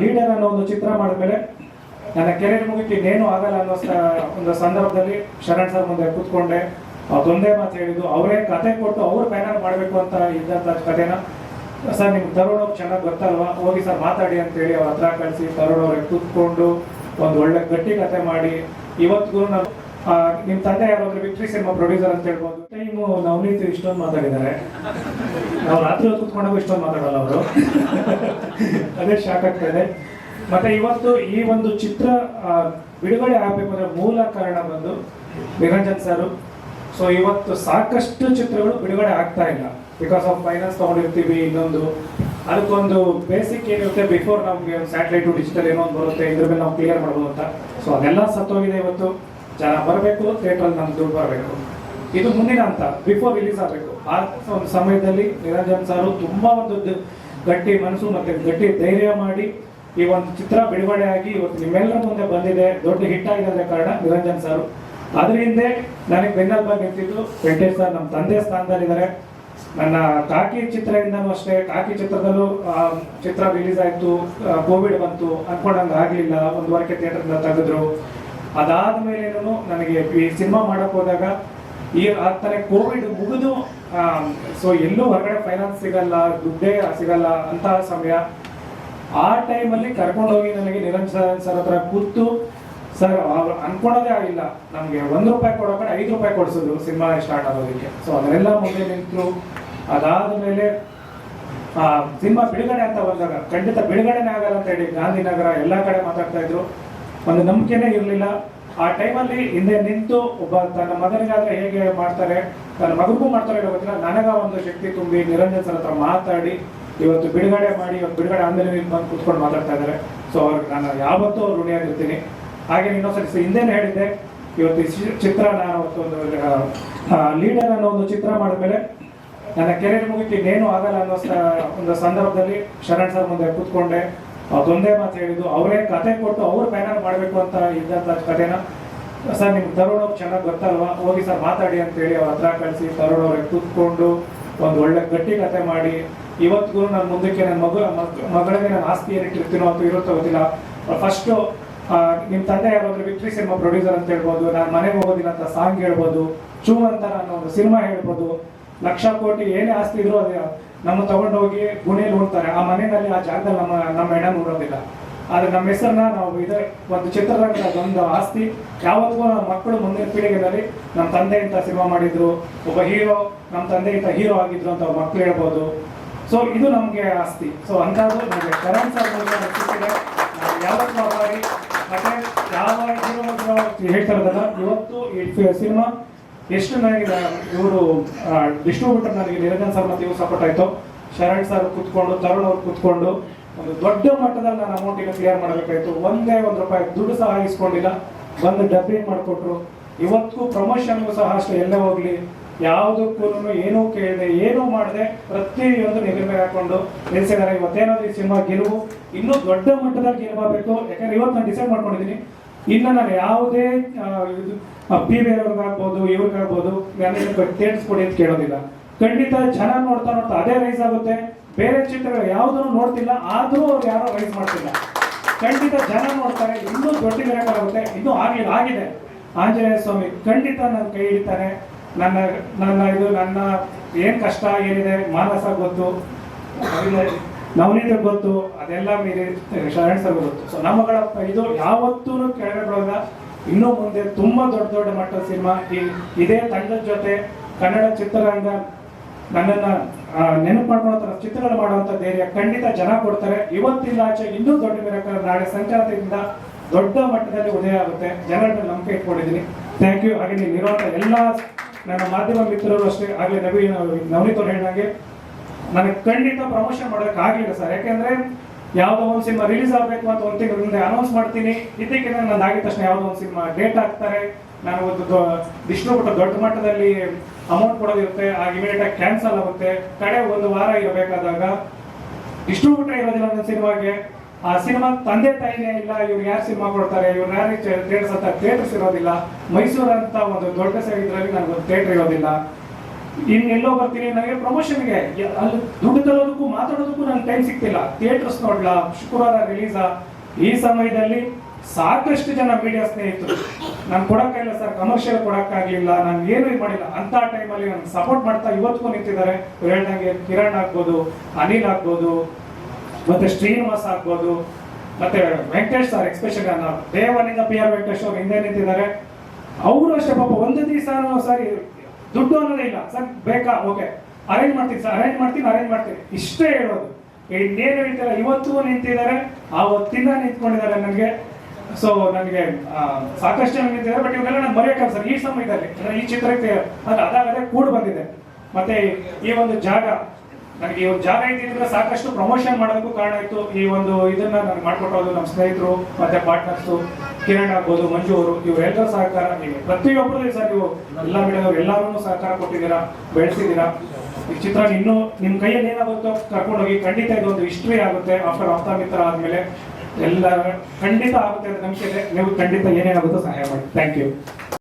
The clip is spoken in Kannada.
ಲೀಡರ್ ಅನ್ನೋ ಒಂದು ಚಿತ್ರ ಮಾಡಿದ್ಮೇಲೆ ನನ್ನ ಕೆರಿಯರ್ ಮುಗಿತು ಇನ್ನೇನು ಆಗಲ್ಲ ಅನ್ನೋ ಒಂದು ಸಂದರ್ಭದಲ್ಲಿ ಶರಣ್ ಸರ್ ಮುಂದೆ ಕೂತ್ಕೊಂಡೆ. ಅದೊಂದೇ ಮಾತು ಹೇಳಿದ್ದು, ಅವರೇ ಕತೆ ಕೊಟ್ಟು ಅವ್ರು ಬ್ಯಾನರ್ ಮಾಡಬೇಕು ಅಂತ ಇದ್ದಂಥ ಕಥೆನ. ಸರ್, ನಿಮ್ಗೆ ತರುಣ್ ಚೆನ್ನಾಗಿ ಗೊತ್ತಲ್ವಾ? ಹೋಗಿ ಸರ್ ಮಾತಾಡಿ ಅಂತ ಹೇಳಿ ಅವ್ರ ಹತ್ರ ಕಳಿಸಿ ತರುಣ್ ಅವ್ರಿಗೆ ಕೂತ್ಕೊಂಡು ಒಂದು ಒಳ್ಳೆ ಗಟ್ಟಿ ಕತೆ ಮಾಡಿ. ಇವತ್ತಿಗೂ ನಾವು ಆ, ನಿಮ್ ತಂದೆ ಯಾರಾದ್ರೂ ವಿಕ್ಟ್ರಿ ಸಿನಿಮಾ ಪ್ರೊಡ್ಯೂಸರ್ ಅಂತ ಹೇಳ್ಬೋದು. ಟೈಮು ನವನೀತ್ ಇಷ್ಟೊಂದು ಮಾತಾಡಿದ್ದಾರೆ. ನಾವು ರಾತ್ರಿ ಹೊತ್ತು ಇಷ್ಟೊಂದು ಮಾತಾಡಲ್ಲ ಅವರು. ಅದೇ ಶಾಕ್ ಆಗ್ತಾ ಇದೆ. ಮತ್ತೆ ಇವತ್ತು ಈ ಒಂದು ಚಿತ್ರ ಬಿಡುಗಡೆ ಆಗಬೇಕು ಅಂದ್ರೆ ಮೂಲ ಕಾರಣ ಬಂದು ನಿರಂಜನ್ ಸರ್. ಸೊ ಇವತ್ತು ಸಾಕಷ್ಟು ಚಿತ್ರಗಳು ಬಿಡುಗಡೆ ಆಗ್ತಾ ಇಲ್ಲ. ಬಿಕಾಸ್ ಆಫ್ ಫೈನಾನ್ಸ್ ತಗೊಂಡಿರ್ತೀವಿ ಇನ್ನೊಂದು. ಅದಕ್ಕೊಂದು ಬೇಸಿಕ್ ಏನಿರುತ್ತೆ ಬಿಫೋರ್ ನಮ್ಗೆ ಸ್ಯಾಟಲೈಟ್ ಡಿಜಿಟಲ್ ಏನೋ ಒಂದು ಬರುತ್ತೆ ಇದ್ರ ಮೇಲೆ ನಾವು ಕ್ಲಿಯರ್ ಮಾಡ್ಬೋದು ಅಂತ. ಸೊ ಅದೆಲ್ಲ ಸತ್ತೋಗಿದೆ ಇವತ್ತು. ಜನ ಬರಬೇಕು ಥಿಯೇಟ್ರಲ್ಲಿ ನಮ್ಗೆ ದುಡ್ಡು ಬರಬೇಕು. ಇದು ಮುಂದಿನ ಹಂತ ಬಿಫೋರ್ ರಿಲೀಸ್ ಆಗಬೇಕು. ಆ ಒಂದು ಸಮಯದಲ್ಲಿ ನಿರಂಜನ್ ಸಾರು ತುಂಬಾ ಒಂದು ಗಟ್ಟಿ ಮನಸ್ಸು ಮತ್ತೆ ಗಟ್ಟಿ ಧೈರ್ಯ ಮಾಡಿ ಈ ಒಂದು ಚಿತ್ರ ಬಿಡುಗಡೆ ಆಗಿ ಇವತ್ತು ನಿಮ್ಮೆಲ್ಲರ ಮುಂದೆ ಬಂದಿದೆ. ದೊಡ್ಡ ಹಿಟ್ ಆಗಿದೆ ಅಂದ್ರೆ ಕಾರಣ ನಿರಂಜನ್ ಸಾರು. ಅದ್ರ ಹಿಂದೆ ನನಗೆ ಬೆನ್ನೆಲುಬಾಗಿ ನಿಂತಿದ್ದು ವೆಂಕಟೇಶ್ ಸರ್ ನಮ್ಮ ತಂದೆ ಸ್ಥಾನದಲ್ಲಿದ್ದಾರೆ. ನನ್ನ ಕಾಕಿ ಚಿತ್ರದಿಂದನೂ ಅಷ್ಟೇ, ಕಾಕಿ ಚಿತ್ರದಲ್ಲೂ ಚಿತ್ರ ರಿಲೀಸ್ ಆಯ್ತು ಕೋವಿಡ್ ಬಂತು, ಅನ್ಕೊಂಡಂಗೆ ಆಗಲಿಲ್ಲ. ಒಂದು ವಾರಕ್ಕೆ ಥಿಯೇಟರ್ನ ತೆಗೆದ್ರು. ಅದಾದ್ಮೇಲೇನು ನನಗೆ ಈ ಸಿನಿಮಾ ಮಾಡಕ್ ಹೋದಾಗ ಈ ಆಗ್ತಾನೆ ಕೋವಿಡ್ ಮುಗಿದು ಸೊ ಎಲ್ಲೂ ಹೊರಗಡೆ ಫೈನಾನ್ಸ್ ಸಿಗಲ್ಲ, ದುಡ್ಡೇ ಸಿಗಲ್ಲ ಅಂತ ಸಮಯ. ಆ ಟೈಮಲ್ಲಿ ಕರ್ಕೊಂಡೋಗಿ ನನಗೆ ನಿರಂಜನ್ ಸರ್ ಹತ್ರ ಕೂತು, ಸರ್, ಅವ್ರು ಅನ್ಕೊಳೋದೇ ಆಗಿಲ್ಲ. ನಮಗೆ ಒಂದು ರೂಪಾಯಿ ಕೊಡೋ ಕಡೆ ಐದು ರೂಪಾಯಿ ಕೊಡಿಸಿದ್ರು ಸಿನಿಮಾ ಸ್ಟಾರ್ಟ್ ಆಗೋದಕ್ಕೆ. ಸೊ ಅದನ್ನೆಲ್ಲ ಮುಂದೆ ನಿಂತು ಅದಾದ್ಮೇಲೆ ಆ, ಸಿನಿಮಾ ಬಿಡುಗಡೆ ಅಂತ ಬಂದಾಗ ಖಂಡಿತ ಬಿಡುಗಡೆನೇ ಆಗಲ್ಲ ಅಂತ ಹೇಳಿ ಗಾಂಧಿನಗರ ಎಲ್ಲ ಕಡೆ ಮಾತಾಡ್ತಾ ಇದ್ರು. ಒಂದು ನಂಬಿಕೆನೇ ಇರಲಿಲ್ಲ. ಆ ಟೈಮಲ್ಲಿ ಹಿಂದೆ ನಿಂತು ಒಬ್ಬ ತನ್ನ ಮಗನಿಗಾದ್ರೆ ಹೇಗೆ ಮಾಡ್ತಾರೆ, ತನ್ನ ಮಗನಿಗೂ ಮಾಡ್ತಾರೆ ಗೊತ್ತಿಲ್ಲ. ನನಗ ಒಂದು ಶಕ್ತಿ ತುಂಬಿ ನಿರಂಜನ್ ಸರ್ ಹತ್ರ ಮಾತಾಡಿ, ಇವತ್ತು ಬಿಡುಗಡೆ ಮಾಡಿ, ಇವತ್ತು ಬಿಡುಗಡೆ ಆಮೇಲೆ ನೀನು ಬಂದು ಕೂತ್ಕೊಂಡು ಮಾತಾಡ್ತಾ ಇದ್ದಾರೆ. ಸೊ ಅವ್ರಿಗೆ ನಾನು ಯಾವತ್ತೂ ಋಣಿಯಾಗಿರ್ತೀನಿ. ಹಾಗೆ ಇನ್ನೊಂದ್ಸರಿ ಹಿಂದೆನೇ ಹೇಳಿದ್ದೆ. ಇವತ್ತು ಚಿತ್ರ ನಾನು ಅವತ್ತೊಂದು ಲೀಡರ್ ಅನ್ನೋ ಒಂದು ಚಿತ್ರ ಮಾಡಿದ್ಮೇಲೆ ನನ್ನ ಕೆರಿಯರ್ ಮುಗಿತು ಇನ್ನೇನು ಆಗಲ್ಲ ಅನ್ನೋ ಒಂದು ಸಂದರ್ಭದಲ್ಲಿ ಶರಣ್ ಸರ್ ಮುಂದೆ ಕೂತ್ಕೊಂಡೆ. ಅದೊಂದೇ ಮಾತು ಹೇಳಿದ್ದು, ಅವರೇ ಕತೆ ಕೊಟ್ಟು ಅವ್ರು ಬ್ಯಾನರ್ ಮಾಡಬೇಕು ಅಂತ ಇದ್ದಂಥ ಕಥೆನ. ಸರ್, ನಿಮ್ಗೆ ತರುಣ್ ಚೆನ್ನಾಗಿ ಗೊತ್ತಲ್ವಾ? ಹೋಗಿ ಸರ್, ಮಾತಾಡಿ ಅಂತ ಹೇಳಿ ಅವ್ರ ಹತ್ರ ಕಳಿಸಿ, ತರುಣ್ ಅವ್ರಿಗೆ ಕೂತ್ಕೊಂಡು ಒಂದು ಒಳ್ಳೆ ಗಟ್ಟಿ ಕತೆ ಮಾಡಿ. ಇವತ್ತಿಗೂ ನನ್ನ ಮುಂದಕ್ಕೆ ನನ್ನ ಮಗು, ಮಗ್- ಮಗಳಿಗೆ ನಾನು ಆಸ್ತಿ ಏನಿಟ್ಟಿರ್ತೀನೋ ಅಂತ ಇರುತ್ತೋ ಗೊತ್ತಿಲ್ಲ. ಫಸ್ಟು ನಿಮ್ಮ ತಂದೆ ಯಾರಾದ್ರೂ ವಿಕ್ಟ್ರಿ ಸಿನಿಮಾ ಪ್ರೊಡ್ಯೂಸರ್ ಅಂತ ಹೇಳ್ಬೋದು, ನಾನು ಮನೆಗೆ ಹೋಗೋದಿಲ್ಲ ಅಂತ ಸಾಂಗ್ ಹೇಳ್ಬೋದು, ಚೂ ಅಂತ ನಾನು ಒಂದು ಸಿನಿಮಾ ಹೇಳ್ಬೋದು, ಲಕ್ಷ ಕೋಟಿ ಏನೇ ಆಸ್ತಿ ಇದ್ರು ಅದೇ. ನಮ್ಮ ತಗೊಂಡೋಗಿ ಗುಣಿಯಲ್ಲಿ ಉಣ್ತಾರೆ ಆ ಮನೆಯಲ್ಲಿ ಆ ಜಾಗದಲ್ಲಿ ನಮ್ಮ ನಮ್ಮ ಹೆಣ ನೋಡೋದಿಲ್ಲ. ಆದ್ರೆ ನಮ್ಮ ಹೆಸರನ್ನ ನಾವು ಇದೇ ಒಂದು ಚಿತ್ರರಂಗದ ಒಂದು ಆಸ್ತಿ. ಯಾವತ್ತೂ ನಮ್ಮ ಮಕ್ಕಳು ಮುಂದಿನ ಪೀಳಿಗೆಯಲ್ಲಿ ನಮ್ಮ ತಂದೆ ಇಂತ ಸಿನಿಮಾ ಮಾಡಿದ್ರು, ಒಬ್ಬ ಹೀರೋ, ನಮ್ಮ ತಂದೆ ಇಂತ ಹೀರೋ ಆಗಿದ್ರು ಅಂತ ಮಕ್ಕಳು ಹೇಳ್ಬೋದು. ಸೊ ಇದು ನಮಗೆ ಆಸ್ತಿ. ಸೊ ಅಂತಾದ್ರು ನಮಗೆ ಕರಣ್ ಸರ್ ಮೂಲಕ ಯಾವತ್ತೂ ಮತ್ತೆ ಯಾವ ಹೀರೋ ಹೇಳ್ತಾ ಇವತ್ತು ಈ ಸಿನಿಮಾ ಎಷ್ಟು ನನಗೆ ಇವರು ಡಿಸ್ಟ್ರಿಬ್ಯೂಟರ್ ನನಗೆ ನಿರಂಜನ್ ಸರ್ ಮತ್ತೆ ಸಪೋರ್ಟ್ ಆಯ್ತು. ಶರಣ್ ಸರ್ ಕುತ್ಕೊಂಡು, ತರುಣ್ ಅವ್ರು ಕುತ್ಕೊಂಡು, ಒಂದು ದೊಡ್ಡ ಮಟ್ಟದಲ್ಲಿ ನಾನು ಅಮೌಂಟ್ ಈಗ ಕ್ಲಿಯರ್ ಮಾಡಬೇಕಾಯ್ತು. ಒಂದೇ ಒಂದು ರೂಪಾಯಿ ದುಡ್ಡು ಸಹ ಇಸ್ಕೊಂಡಿಲ್ಲ. ಬಂದು ಡಬ್ಬಿ ಮಾಡಿಕೊಟ್ರು? ಇವತ್ತಿಗೂ ಪ್ರಮೋಷನ್ಗೂ ಸಹ ಅಷ್ಟು, ಎಲ್ಲೇ ಹೋಗ್ಲಿ. ಯಾವುದಕ್ಕೂ ಏನೂ ಕೇಳಿದೆ, ಏನೂ ಮಾಡದೆ, ಪ್ರತಿಯೊಂದು ನಿಗಮೆ ಹಾಕೊಂಡು ನಿಲ್ಸಿದ್ದಾರೆ. ಇವತ್ತೇನಾದ್ರೂ ಈ ಸಿನಿಮಾ ಗೆಲುವು ಇನ್ನೂ ದೊಡ್ಡ ಮಟ್ಟದಲ್ಲಿ ಗೆಲುವಾಗಬೇಕು. ಯಾಕಂದ್ರೆ ಇವತ್ತು ನಾನು ಡಿಸೈಡ್ ಮಾಡ್ಕೊಂಡಿದ್ದೀನಿ ಇನ್ನು ನಾನು ಯಾವುದೇ ಪಿ ಬೇರೆಯವ್ರಿಗಾಗ್ಬೋದು ಆಗ್ಬೋದು ಇವ್ರಿಗಾಗ್ಬೋದು ತೇರಿಸ್ಕೊಡಿ ಅಂತ ಕೇಳೋದಿಲ್ಲ. ಖಂಡಿತ ಚೆನ್ನಾಗಿ ನೋಡ್ತಾ ನೋಡ್ತಾ ಅದೇ ರೈಸ್ ಆಗುತ್ತೆ. ಬೇರೆ ಚಿತ್ರಗಳು ಯಾವುದನ್ನು ನೋಡ್ತಿಲ್ಲ, ಆದರೂ ಅವ್ರು ಯಾರೋ ರೈಸ್ ಮಾಡ್ತಿಲ್ಲ. ಖಂಡಿತ ಜನ ನೋಡ್ತಾರೆ, ಇನ್ನೂ ದೊಡ್ಡ ಆಗುತ್ತೆ, ಇನ್ನೂ ಆಗಿಲ್ಲ ಆಗಿದೆ. ಆಂಜನೇಯ ಸ್ವಾಮಿ, ಖಂಡಿತ ನನ್ನ ಕೈ ಹಿಡಿತಾರೆ. ನನ್ನ ನನ್ನ ಇದು, ನನ್ನ, ಏನು ಕಷ್ಟ, ಏನಿದೆ, ಮಾನಸ ಗೊತ್ತು. ನವನೀತ ಗೊತ್ತು, ಅದೆಲ್ಲ ಮೀರಿ ಶರಣ ಸರ್ ಗೊತ್ತು. ಸೊ ನಮ್ಮಗಳ ಇದು ಯಾವತ್ತೂ ಕೆಳಗೆ ಬರೋದ ಇನ್ನೂ ಮುಂದೆ ತುಂಬಾ ದೊಡ್ಡ ದೊಡ್ಡ ಮಟ್ಟದ ಸಿನಿಮಾ. ಇದೇ ತಂಡದ ಜೊತೆ ಕನ್ನಡ ಚಿತ್ರರಂಗ ನನ್ನನ್ನ ನೆನಪು ಮಾಡ್ಕೊಳ್ಳೋ ಥರ ಚಿತ್ರಗಳು ಮಾಡುವಂತ ಧೈರ್ಯ ಖಂಡಿತ ಜನ ಕೊಡ್ತಾರೆ. ಇವತ್ತಿನ ಆಚೆ ಇನ್ನೂ ದೊಡ್ಡ ಮಿರಕಲ್ ನಾಳೆ ಸಂಚಾರದಿಂದ ದೊಡ್ಡ ಮಟ್ಟದಲ್ಲಿ ಉದಯ ಆಗುತ್ತೆ. ಜನರನ್ನು ನಂಬಿಕೆ ಇಟ್ಕೊಂಡಿದ್ದೀನಿ. ಥ್ಯಾಂಕ್ ಯು ಹಾಗೆ ನೀವು ಇರುವಂತ ಎಲ್ಲ ನನ್ನ ಮಾಧ್ಯಮ ಮಿತ್ರರು ಅಷ್ಟೇ. ಆಗಲೇ ನವೀನ್ ನವನೀತ್ ಅವ್ರು ಹೇಳಿದಂಗೆ ನನಗೆ ಖಂಡಿತ ಪ್ರಮೋಷನ್ ಮಾಡೋಕೆ ಆಗಲಿಲ್ಲ ಸರ್ ಯಾಕೆಂದ್ರೆ ಯಾವುದೋ ಒಂದು ಸಿನಿಮಾ ರಿಲೀಸ್ ಆಗಬೇಕು ಅಂತ ಒಂದು ತಿಂಗಳ ಮುಂದೆ ಅನೌನ್ಸ್ ಮಾಡ್ತೀನಿ. ಇದಕ್ಕೆ ನಾನು ಆಗಿದ ತಕ್ಷಣ ಯಾವುದೋ ಒಂದು ಸಿನಿಮಾ ಡೇಟ್ ಹಾಕ್ತಾರೆ. ನಾನು ಒಂದು ಡಿಸ್ಟ್ರಿಬ್ಯೂಟರ್ ದೊಡ್ಡ ಮಟ್ಟದಲ್ಲಿ ಅಮೌಂಟ್ ಕೊಡೋದಿರುತ್ತೆ. ಆ ಇಮಿಡಿಯೇಟ್ ಆಗಿ ಕ್ಯಾನ್ಸಲ್ ಆಗುತ್ತೆ. ಕಡೆ ಒಂದು ವಾರ ಇರಬೇಕಾದಾಗ ಡಿಸ್ಟ್ರಿಬ್ಯೂಟರ್ ಇರೋದಿಲ್ಲ ನನ್ನ ಸಿನಿಮಾಗೆ. ಆ ಸಿನಿಮಾ ತಂದೆ ತಾಯಿನೇ ಇಲ್ಲ, ಇವ್ರು ಯಾರು ಸಿನಿಮಾ ಕೊಡ್ತಾರೆ, ಇವ್ರು ಯಾರು ಥಿಯೇಟರ್ಸ್ ಅಂತ ಥಿಯೇಟರ್ಸ್ ಇರೋದಿಲ್ಲ. ಮೈಸೂರು ಅಂತ ಒಂದು ದೊಡ್ಡ ಇದರಲ್ಲಿ ನನಗೆ ಒಂದು ಥಿಯೇಟರ್ ಇರೋದಿಲ್ಲ. ಇನ್ನೆಲ್ಲೋ ಬರ್ತೀನಿ ನನಗೆ ಪ್ರಮೋಷನ್ಗೆ ಅಲ್ಲಿ ದುಡ್ಡು ತರೋದಕ್ಕೂ ಮಾತಾಡೋದಕ್ಕೂ ನಂಗೆ ಟೈಮ್ ಸಿಗ್ತಿಲ್ಲ. ಥಿಯೇಟರ್ಸ್ ನೋಡ್ಲಾ, ಶುಕ್ರವಾರ ರಿಲೀಸಾ ಈ ಸಮಯದಲ್ಲಿ ಸಾಕಷ್ಟು ಜನ ಮೀಡಿಯಾ ಸ್ನೇಹಿತರು. ನಾನು ಕೊಡಕ್ಕಾಗಿಲ್ಲ ಸರ್ ಕಮರ್ಷಿಯಲ್ ಕೊಡಕ್ಕಾಗ್ಲಿಲ್ಲ, ನಾನು ಏನು ಮಾಡಿಲ್ಲ. ಅಂತ ಟೈಮಲ್ಲಿ ನನಗೆ ಸಪೋರ್ಟ್ ಮಾಡ್ತಾ ಇವತ್ತಿಗೂ ನಿಂತಿದ್ದಾರೆ. ಹೇಳ್ದಂಗೆ ಕಿರಣ್ ಆಗ್ಬೋದು, ಅನಿಲ್ ಆಗ್ಬೋದು, ಮತ್ತೆ ಶ್ರೀನಿವಾಸ್ ಆಗ್ಬೋದು, ಮತ್ತೆ ವೆಂಕಟೇಶ್ ಸರ್ ಎಕ್ಸ್ಪೆಷಲಿ ದೇವನಿಂದ ಪಿ ಆರ್ ವೆಂಕಟೇಶ್ ಅವ್ರು ಹಿಂದೆ ನಿಂತಿದ್ದಾರೆ. ಅವರು ಅಷ್ಟೇ ಪಾಪ, ಒಂದು ದಿವಸ ಸರಿ ದುಡ್ಡು ಅನ್ನೋದೇ ಇಲ್ಲ. ಸರ್, ಬೇಕಾ? ಓಕೆ ಅರೇಂಜ್ ಮಾಡ್ತೀನಿ ಸರ್ ಅರೇಂಜ್ ಮಾಡ್ತೀನಿ ಅರೇಂಜ್ ಮಾಡ್ತೀನಿ. ಇಷ್ಟೇ ಹೇಳೋದು. ಇನ್ನೇನು ಹೇಳ್ತಾರೆ? ಇವತ್ತು ನಿಂತಿದ್ದಾರೆ, ಆ ಹೊತ್ತಿಂದ ನಿಂತ್ಕೊಂಡಿದ್ದಾರೆ ನನಗೆ. ಸೊ ನನಗೆ ಸಾಕಷ್ಟು ಜನ ನಿಂತಿದ್ದಾರೆ ಬಟ್ ಇವಾಗೆಲ್ಲ ನಾನು ಮರೆಯೋಕ್ಕಲ್ಲ ಸರ್ ಈ ಸಮಯದಲ್ಲಿ, ಅಂದ್ರೆ ಈ ಚಿತ್ರಕ್ಕೆ ಅದು ಅದಾಗದೆ ಕೂಡ ಬಂದಿದೆ. ಮತ್ತೆ ಈ ಒಂದು ಜಾಗ ನನಗೆ ಒಂದು ಜಾಗ ಇದ್ದಿದ್ರೆ ಸಾಕಷ್ಟು ಪ್ರಮೋಷನ್ ಮಾಡೋದಕ್ಕೂ ಕಾರಣ ಆಯ್ತು. ಈ ಒಂದು ಇದನ್ನ ನಾನು ಮಾಡ್ಕೊಟ್ಟೋದು ನಮ್ಮ ಸ್ನೇಹಿತರು, ಮತ್ತೆ ಪಾರ್ಟ್ನರ್ಸು ಕಿರಣ್ ಆಗ್ಬೋದು, ಮಂಜು ಅವರು, ಇವರೆಲ್ಲರ ಸಹಕಾರ ನೀವು. ಪ್ರತಿಯೊಬ್ಬರು ಸರ್ ನೀವು ಎಲ್ಲ ಮೀಡಿಯಾದವ್ರು ಎಲ್ಲರೂ ಸಹಕಾರ ಕೊಟ್ಟಿದ್ದೀರಾ, ಬೆಳೆಸಿದ್ದೀರಾ. ಈ ಚಿತ್ರ ಇನ್ನೂ ನಿಮ್ಮ ಕೈಯಲ್ಲಿ ಏನಾಗುತ್ತೋ ಕರ್ಕೊಂಡೋಗಿ ಖಂಡಿತ ಇದೊಂದು ಹಿಸ್ಟ್ರಿ ಆಗುತ್ತೆ ಆಫ್ಟರ್ ಆಫ್ತಾ ಮಿತ್ರ ಆದ್ಮೇಲೆ. ಎಲ್ಲ ಖಂಡಿತ ಆಗುತ್ತೆ ಅಂತ ನಂಬಿಕೆ ಇದೆ. ನೀವು ಖಂಡಿತ ಏನೇ ಆಗುತ್ತೋ ಸಹಾಯ ಮಾಡಿ. Thank you